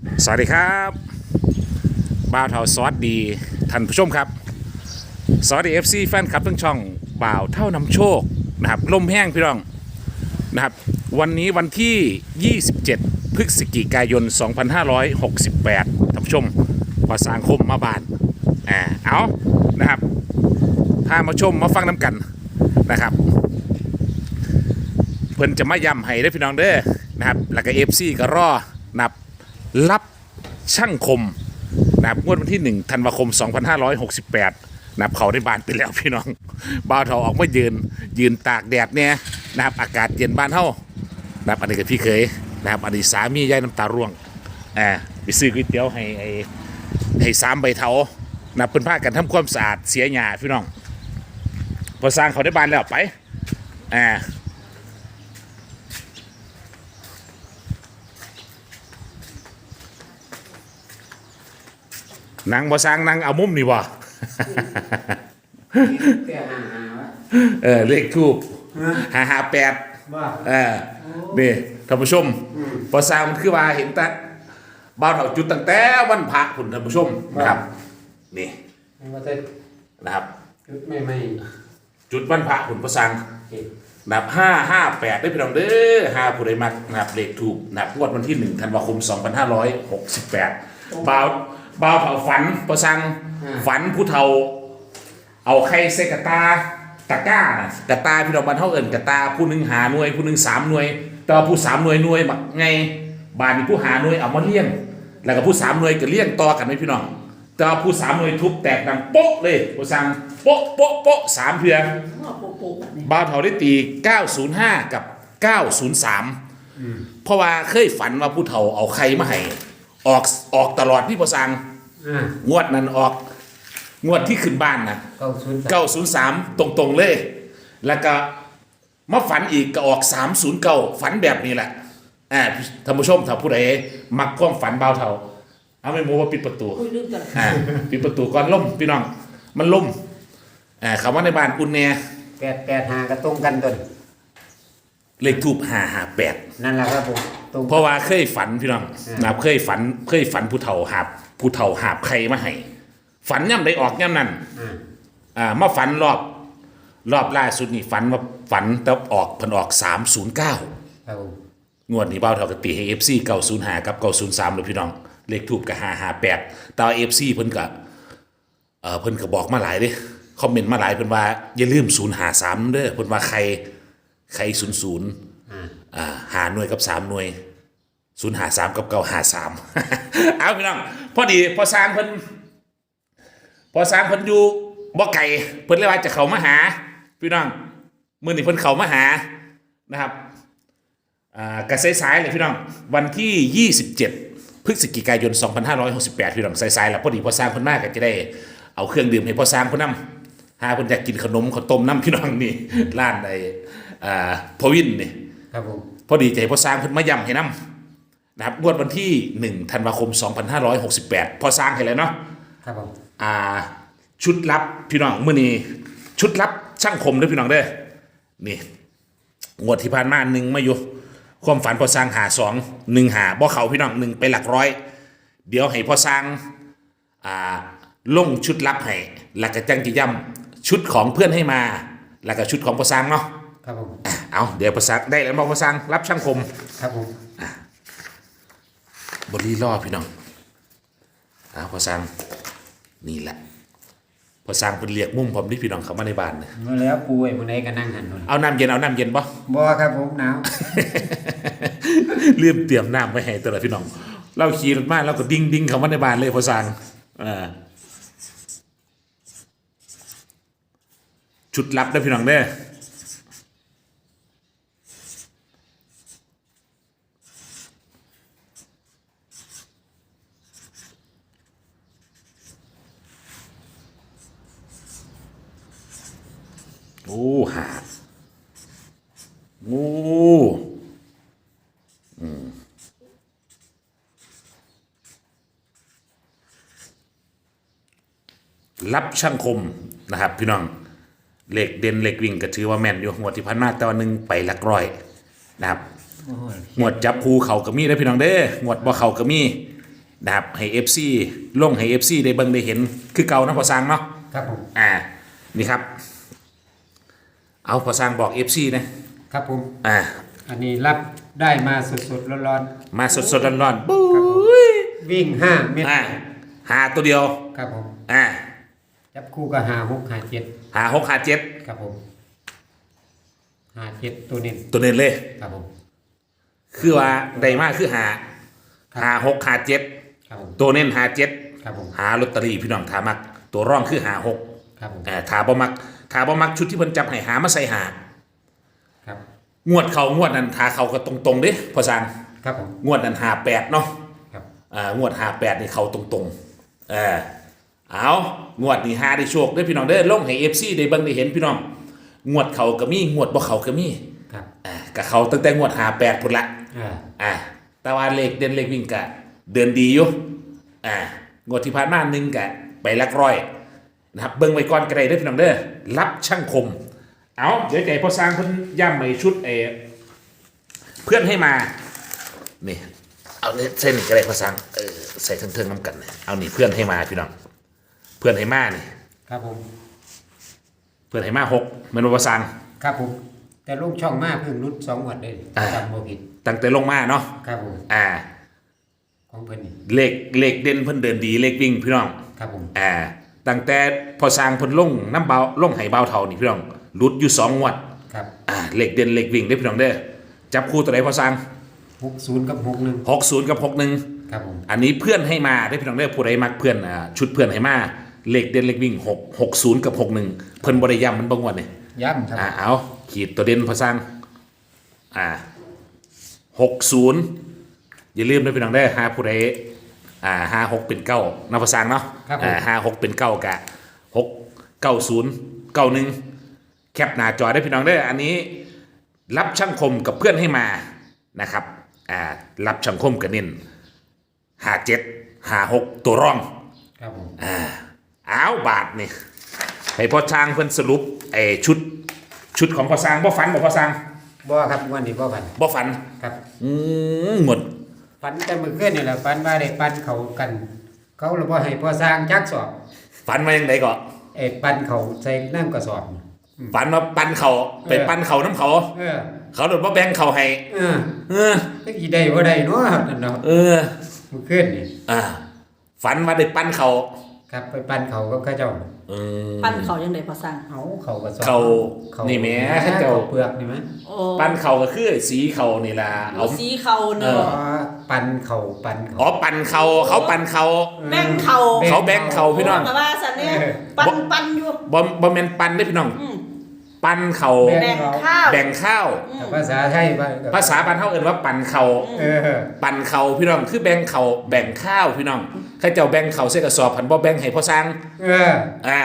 สวัสดีครับบ่าวเท่าซอสดีท่านผู้ชมครับสวัสดี FC แฟนคลับทั้งช่องบ่าวเท่านำโชคนะครับลมแห้งพี่น้องนะครับวันนี้วันที่ 27 พฤศจิกายน 2568ท่านผู้ชมพอสร้างคมมาบานอ่าเอานะครับพามาชมมาฟังน้ำกันนะครับ เพิ่นจะมาย้ำให้ได้พี่น้องเด้อนะครับแล้วก็ FC ก็รอนับ รับช่างคมนะครับงวดวันที่ 1 ธันวาคม 2568นะครับเขาได้บานไปแล้วพี่น้องบ่าวเทาออกมายืน ยืนตากแดดเนี่ยนะครับอากาศเย็นบ้านเฮานะครับอันนี้ก็พี่เคยนะครับอันนี้สามียายน้ำตาร่วงอ่าไปซื้อก๋วยเตี๋ยวให้ไอ้ให้สามใบเทานะครับเพิ่นพากันทำความสะอาดเสียหญ้าพี่น้องพอสร้างเขาได้บานแล้วไปอ่า นางบ่สร้างนางเอามุมนี่บ่เตี้ยห่างหาวะเออเลขทูบห้าห้าแปดว่าเออนี่ท่านผู้ชมพอสร้างมันคือว่าเห็นแต่บ้านเราจุดตั้งแต่วันพระคุณท่านผู้ชมนะครับนี่ไม่ว่าจะนะครับชุดไม่ไม่จุดวันพระคุณพอสร้างเก็บนะครับห้าห้าแปดได้พี่น้องเด้อห้าผู้ใดมักนะครับเลขถูกนะครับงวดวันที่หนึ่งธันวาคมสองพันห้าร้อยหกสิบแปดบ่าว บ่าวเผาฝันพอสร้างฝันผู้เฒ่า เอาไข่ใส่กระตาตะกร้าน่ะกระตาพี่น้องบ้านเฮาเอิ้นกระตาผู้หนึงหาหน่วยผู้หนึงสามหน่วย แต่ว่าผู้สามหน่วยหน่วยบักไงบานนี้ผู้หาหน่วยเอามาเลี้ยง แล้วก็ผู้สามหน่วยก็เลี้ยงต่อกันไหมพี่น้องแต่ว่าผู้สามหน่วยทุบแตกดังโป๊ะเลยผู้สั่งโป๊ะโป๊ะโป๊ะสามเทือบ้าวเฒ่าได้ตี 905 กับ 903 เพราะว่าเคยฝันว่าผู้เฒ่าเอาไข่มาให้ ออกออกตลอดพี่ผู้สั่งอ่างวดนั้นออก งวดที่ขึ้นบ้านนะเก้าศูนย์สาม903ตรงๆเลย แล้วก็มาฝันอีกก็ออก309ฝันแบบนี้แหละอ่าท่านผู้ชมถ้าผู้ใดมักความฝันเบาเท่า เอาไม่โมว่าปิดประตูคุยลืมกันอ่าปิดประตูก่อนล่มพี่น้อง มันล่มอ่าคำว่าในบ้านอุ่นแน่แปดแปดหากระตรงกันตัวเลขทูบห้าห้าแปดนั่นแหละครับผม ตรง เพราะว่าเคยฝันพี่น้องอืมนะครับเคยฝันเคยฝันผู้เฒ่าหาบผู้เฒ่าหาบใครมาให้ฝันย่ำได้ออกย่ำนั่นอ่าอ่ามาฝันรอบรอบล่าสุดนี่ฝันว่าฝันแต่ออกเพันออก 309 ครับผมงวดนี้เบ้าเท่ากับตีให้ FC 905กับ903เลยพี่น้อง เลขทูบกับ558แต่ว่า FC เพิ่นก็เอ่อเพิ่นก็บอกมาหลายเด้คอมเมนต์มาหลายเพิ่นว่าอย่าลืม053เด้อเพิ่นว่าใครใคร00 อ่าหาหน่วยกับ3หน่วย053กับ953เอาพี่น้องพอดีพอสร้างเพิ่นพอสร้างเพิ่นอยู่บ่ไกลเพิ่นเลยกว่าจะเข้ามาหา พี่น้องมื้อนี้เพิ่นเข้ามาหานะครับอ่ากระสายๆเลยพี่น้องวันที่ 27 พฤศจิกายน 2568 พี่น้องสายๆแล้วพอดีพอสร้างคนมากก็จะได้เอาเครื่องดื่มให้พอสร้างคนน้ำหาคนอยากกินขนมข้าวต้มน้ำพี่น้องนี่ร้านไอ้อ่าพอวินนี่ ครับผมพอดีใจพอสร้างเพิ่นมาย้ำให้น้ำนะครับงวดวันที่ 1 ธันวาคม 2568 พอสร้างให้แล้วเนาะครับผมอ่าชุดลับพี่น้องมื่อนี้ชุดลับช่างคมเด้วยพี่น้องเด้อนี่งวดที่ผ่านมาหนึ่งมาอยู่ความฝันพอสร้างหาสองหนึ่งหาบ่เขาพี่น้องหนึ่งไปหลักร้อย เดี๋ยวให้พอสร้างอ่าลงชุดลับให้แล้วก็จังจะย่ำชุดของเพื่อนให้มาแล้วก็ชุดของพอสร้างเนาะครับผมอะ เอาเดี๋ยวพอสร้างได้แล้วบอกพอสร้างรับช่างคมครับผมบรีล่อพี่น้องอ่าพอสร้างนี่แหละพอสร้างเป็นเรียกมุมผมที่พี่น้องเขามาในบ้านเนี่ยเมื่อแล้วปูไอ้มันไหนก็นั่งหันนู่นเอาน้ำเย็นเอาน้ำเย็นปะบ่ครับผมหนาวลืมเตรียมน้ำไว้ให้ตัวละพี่น้อง เราขี่รถมาเราก็ดิ้งดิ้งเขามาในบ้านเลยพอสร้างอ่าชุดลับนะพี่น้องเด้อ โอ้หาบโอ้อืมรับช่างคมนะครับพี่น้องเหล็กเด่นเหล็กวิ่งก็ถือว่าแม่นอยู่งวดที่พันมาแต่วันหนึ่งไปหลักร้อยนะครับโอ้ยงวดจับภูเขาก็มีได้อพี่น้องเด้องวดบ่เขาก็มีนะครับให้ FC ลงให้ FC ได้เบิ่งได้เห็นคือเก่านะพอสร้างเนาะครับผมอ่านี่ครับ เอาพอสร้างบอก FC นะครับผม อ่าอันนี้รับได้มาสดๆร้อนมาสดๆร้อนๆปุ้ๆครับผมยวิ่งห้าเมตรอ่าหาตัวเดียวครับผมอ่าจับคู่ก็หาหกหาเจ็ดหาหกหาเจ็ดครับผมหาเจ็ดตัวนี้ตัวเน้นเลย ครับผม คือว่าได้มากคือหาครับ หาหกหาเจ็ดครับผมตัวเน้นหาเจ็ดครับผมหาลอตเตอรี่พี่น้องถามัก ตัวร่องคือหาหก ครับผมอ่าถาบ่มักถาบ่มักชุดที่เพิ่นจับให้หามาใส่หาครับงวดเขางวดนั้นถาเขาก็ตรงๆเด้พอสร้างครับผม งวดนั้นหาแปดเนาะครับ อ่างวดหาแปดนี่เขาตรงๆเออเอางวดนี้หาได้โชคเด้อพี่น้องเด้อลงให้ FC ได้เบิ่งได้เห็นพี่น้อง งวดเขาก็มีงวดบ่เขาก็มีครับอ่าก็เขาตั้งแต่งวดหาแปดพุ่นละ อ่าอ่าแต่ว่าเลขเด่นเลขวิ่งกะ เดินดีอยู่อ่างวดที่ผ่านมาหนึ่งกะ ไปหลักร้อย นะครับเบิ่งไว้ก่อนก็ได้เด้อพี่น้องเด้อรับช่างคม เอาเดี๋ยวใจพอสร้างเพิ่นย่ำใหม่ชุดเออเพื่อนให้มานี่เอาเนี่ยเส้นนี่ก็ได้พอสร้างเออใส่เทิงๆน้ำกันเนี่ยเอานี่เพื่อนให้มาพี่น้องเพื่อนให้มานี่ครับผม เพื่อนให้มาหกเหมือนว่าพอสร้างครับผม แต่ลูกช่องมากเพิ่งรุดสองหมวดเลยอ่าจำบ่ผิดตั้งแต่ลงมาเนาะครับผมอ่า ของเพิ่นนี่เลขเลขเด่นเพิ่นเดินดีเลขวิ่งพี่น้องครับผมอ่า ตั้งแต่พอสร้างเพิ่นลงน้ำเบาลงไหเบาเท่านี่พี่น้องหลุดอยู่สองงวดครับอ่าเลขเด่นเลขวิ่งได้อพี่น้องเด้อจับคู่ตัวไหนพอสร้างหกศูนย์กับหกหนึ่งหกศูนย์กับหกหนึ่ง ครับผมอันนี้เพื่อนให้มาได้อพี่น้องเด้อผู้ใดมักเพื่อนอ่าชุดเพื่อนให้มาเลขเด่นเลขวิ่งหกหกศูนย์กับหกหนึ่งเพิ่นบริยามมันบางวันเนี่ยย้ำครับอ่าเอาขีดตัวเด่นพอสร้างอ่าหกศูนย์อย่าลืมนะพี่น้องเด้อหาผู้ใด อ่าห้าหกเป็นเก้านับพอสร้างเนาะครับผม อ่าห้าหกเป็นเก้ากะหกเก้าศูนย์เก้าหนึ่งแคปหน้าจอได้พี่น้องเด้ออันนี้ รับช่างคมกับเพื่อนให้มานะครับอ่ารับช่างคมกับเน้นหาเจ็ดหาหกตัวร่อง ครับผมอ้าวบาทนี่ให้พ่อช้างเพิ่นสรุปไอ้ชุดชุดของพ่อสร้างบ่ฝันบ่พ่อสร้างบ่ครับงวันนี้บ่ฝันบ่ฝัน ครับ อืมหมด ฝันแต่เมื่อคืนนี่แหละฝันว่าได้ปั้นเขากัน เขาเลยบ่ให้พ่อสร้างจักสอบฝันมาอย่างไรก็เอ้ปั้นเขาใส่น้ำกระสอบ ฝันมาปั้นเขาไปเออปั้นเขาน้ำเขา เออ เขาโดนบ่แบ่งเขาให้เออเออจักสิได้บ่ได้เนาะนั่นเนาะเออเมื่อคืนนี่อ่าฝันว่าได้ปั้นเขาครับไปปั้นเขากับเขาเจ้าเออปั้นเขายังไงพอสั่งเอาเขากระสอบเขานี่แหมเขาเจ้าเปลือกนี่แหมโอ้ปั้นเขาก็คือสีเขานี่ล่ะเอาสีเขาเนเออะอ๋อ ปั้นเขาปั้นเขาอ๋อปั่นเขาเขาปั่นเขา แบ่งเขาเขาแบ่งเขาพี่น้องแต่ว่าสันเนี่ยเออปั้นปั้นอยู่บอมบอมแมนปั่นได้อพี่น้อง อืมปั่นเขาแบ่แบ่งข้าวแบ่งข้าว อืแต่มภาษาไทยว่าภาษาบ้านเฮาเอิ้นว่าปั่นเขาเออปั่นเขาพี่น้องคือแบ่งเขาแบ่งข้าวพี่น้องข้าเจ้าแบ่งเขาใส่กระสอบพันบ่แบ่งให้พ่อสร้างเอออ่า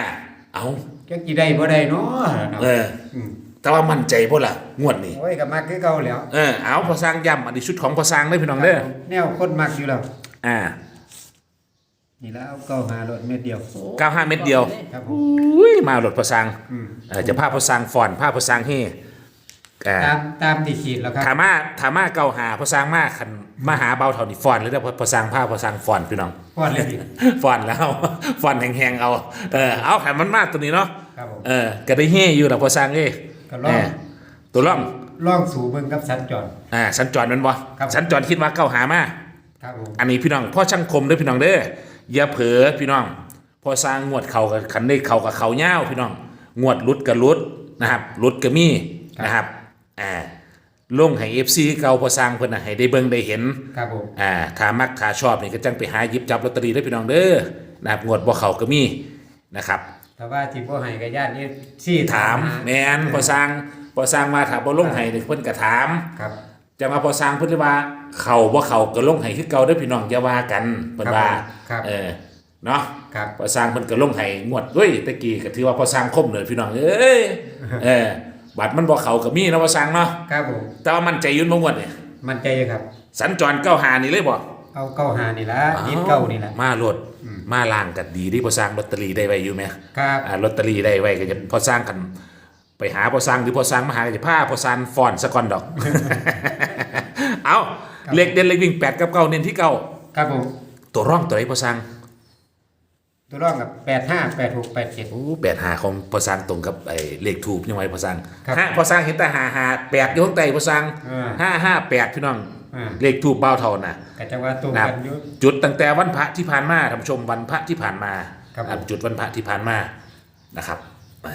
เอาจักสิได้บ่ได้เนาะเนาะเออ ม แต่ว่ามั่นใจบ่ล่ะงวดนี้โอ้ยก็มักคือเก่าแล้วเออเอาพ่อสร้างย้ำอันนี้ชุดของพ่อสร้างเด้อพี่น้องเด้อแนวคนมักอยู่แล้วอ่านี่แล้วเอาเก้าหารถเม็ดเดียว95เม็ดเดียวครับผมอุ้ยมาหลดพ่อสร้างอืมเออจะพาพ่อสร้างฟอนพาพ่อสร้างเฮอ่าตามตามที่ขีดแล้วครับถามาถามาเก่าหาพอสร้างมาคันมาหาเบาเท่านี้ฟอนหรือได้พอสร้างผ้าพอสร้างฟอนพี่น้อง พอดเลยดิ ฟอนแล้วฟอนแห้งๆเอา เออเอาขันมันมากตัวนี้เนาะ ครับผม เออก็ได้เฮ่อยู่แล้วพอสร้างเอ้ ก็ลองเออตัวล่องลองสู่เบิ่งกับสัญจร อ่าสัญจรแมันบ่ครับ สัญจรคิดว่าเก่าหามา ครับผมอันนี้พี่น้องพ่อช่างคมเด้อพี่น้องเด้ออย่าเผลอพี่น้องพอสร้างงวดเขากับขันได้เขากับเขาเง่าวพี่น้องงวดรุดกับรุดนะครับรุดกับมีนะครับอ่าลงให้ FC เก่าพอสร้างเพิ่นน่ะให้ได้เบิ่งได้เห็นครับผมอ่าถ้ามักถ้าชอบนี่ก็จังไปหาหยิบจับลอตเตอรี่ได้พี่น้องเด้อนะครับงวดบ่เขาก็มีนะครับ แต่ว่าที่บ่ให้ก็ญาตินี่ซี่ถามแม่นพอสร้างพอสร้างมาถ้าบ่ลงให้นี่เพิ่นก็ถาม ครับจะมาพอสร้างเพิ่นว่าเขาบ่เขาก็ลงให้คือเก่าเด้อพี่น้องอย่าว่ากันเพิ่นว่าครับเออเนาะครับพอสร้างเพิ่นก็ลงให้งวดเว้ยตะกี้ก็ถือว่าพอสร้างคมเลยพี่น้องเอ้ยเออบัตรมันบ่เขาก็มีเนาะพอสร้างเนาะครับผมแต่ว่ามั่นใจอยืนบ่งวดนี่มั่นใจอยู่ครับ สัญจรเก้าหานี่เลยบ่ เอาเก้าหานี่ละยิดเก้านี่ละ มาโลดมาล่างกันดีที่พอสร้างลอตเตอรี่ได้ไว้อยู่ไหมครับอ่าลอตเตอรี่ได้ไว้ก็จะพอสร้างกัน ไปหาพอสร้างหรือพอสร้างมาหาก็จะพาพอสร้างฟอนสะก่อนดอก เอาเลขเด่นเลขวิ่งแปดกับเก้าเน้นที่เก้าครับผมตัวร่องตัวไหนพอสร้างตัวร่องกับแปดห้าแปดหกแปดเจ็ดโอ้แปดหาของพอสร้างตรงกับไอ้เลขถูกยังไงพอสร้างครับห้าพอสร้างเห็นแต่หาหาแปดอยู่ข้างใต้พอสร้างอ่าห้าห้าแปดพี่น้อง อ่า เลขถูกเบ้าเท่าน่ะกะจังว่าตรงนะครับกันอยู่จุดตั้งแต่วันพระที่ผ่านมาท่านผู้ชมวันพระที่ผ่านมาครับผมอ่าจุดวันพระที่ผ่านมานะครับ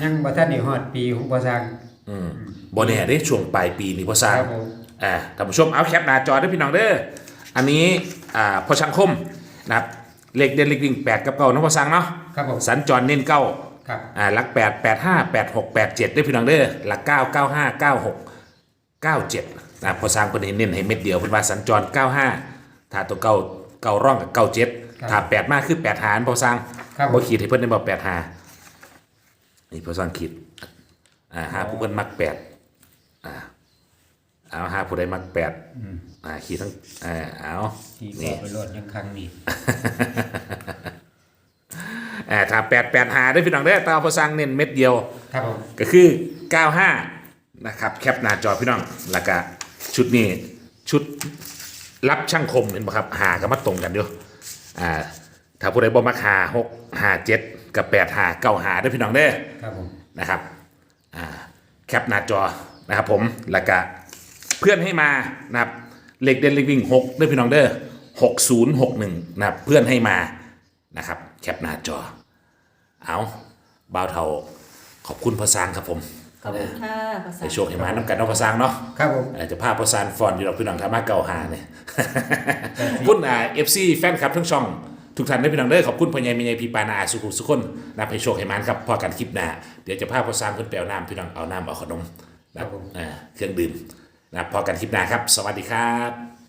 ยังบ่ทันได้ฮอดปีของพอสร้าง อืมบนเนี่ยได้ช่วงปลายปีนี้พอสร้างครับผม อ่าท่านผู้ชมเอาแคปหน้าจอด้วยพี่น้องเด้ออันนี้อ่าพอชังคมนะครับเลขเด่นเลขวิ่งแปดกับเก้านะพอสร้างเนาะครับผมสัญจรเน้นเก้าครับ อ่าหลักแปดแปดห้าแปดหกแปดเจ็ดด้วยพี่น้องเด้อหลักเก้าเก้าห้าเก้าหกเก้าเจ็ด นะพอสร้างคนเห็นเน้นให้เม็ดเดียวเพิ่นว่าสัญจรเก้าห้าถ้าตัวเก้าเก้าร่องกับเก้าเจ็ดถ้าแปดมากคือแปดหารพอสร้างครับผบ่มขีดให้เพิ่นได้บอกแปดหานี่พอสร้างขีดอ่าห้าผู้เพิ่นมักแปดอ่าเอาห้าผู้ใดมักแปดอ่าขีดทั้งอ่าเอาที่บอนี่ กไปโลดยังครั้งนี้อ่าถ้าแปดแปดหาได้อพี่น้องเด้อตาพอสร้างเน้นเม็ดเดียว ครับผมก็คือ 95 นะครับ แคปหน้าจอพี่น้อง แล้วก็ ชุดนี้ชุดรับช่างคมเห็นปะครับหากับมาตรงกันอยู่อ่าถ้าผู้ใดบ่มักหาหกหาเจ็ดกับแปดหาเก้าหาได้อพี่น้องเด้อ ครับผมนะครับอ่าแคปหน้าจอนะครับผมแล้วก็เพื่อนให้มานะครับเลขเด่นเลขวิ่งหกด้วยพี่น้องเด้อหกศูนย์หกหนึ่งนะครับเพื่อนให้มานะครับแคปหน้าจอ เอาบ่าวเทาขอบคุณพอสร้างครับผม ขอบคุณค่ะภาษาให้โชคให้มาน้ำกันเน้องพอสร้างเนาะครับผม อาจจะพาพอสร้างฟอนอยู่ดอกพี่น้องทามาเก่าหาเนี่ย ขอบคุณอ่าเอฟซีแฟนคลับทั้งช่อง ทุกท่านได้พี่น้องเด้อขอบคุณพ่อใหญ่แม่ใหญ่พี่ปานาสุขุมสุขคนนับให้โชคให้มานครับพอกันคลิปหน้าเดี๋ยวจะพาพอสร้างขึ้นไปเอาน้ำพี่น้องเอาน้ำเอาขนมนะครับอ่าเครื่องดื่มนะครับพอกันคลิปหน้าครับ สวัสดีครับ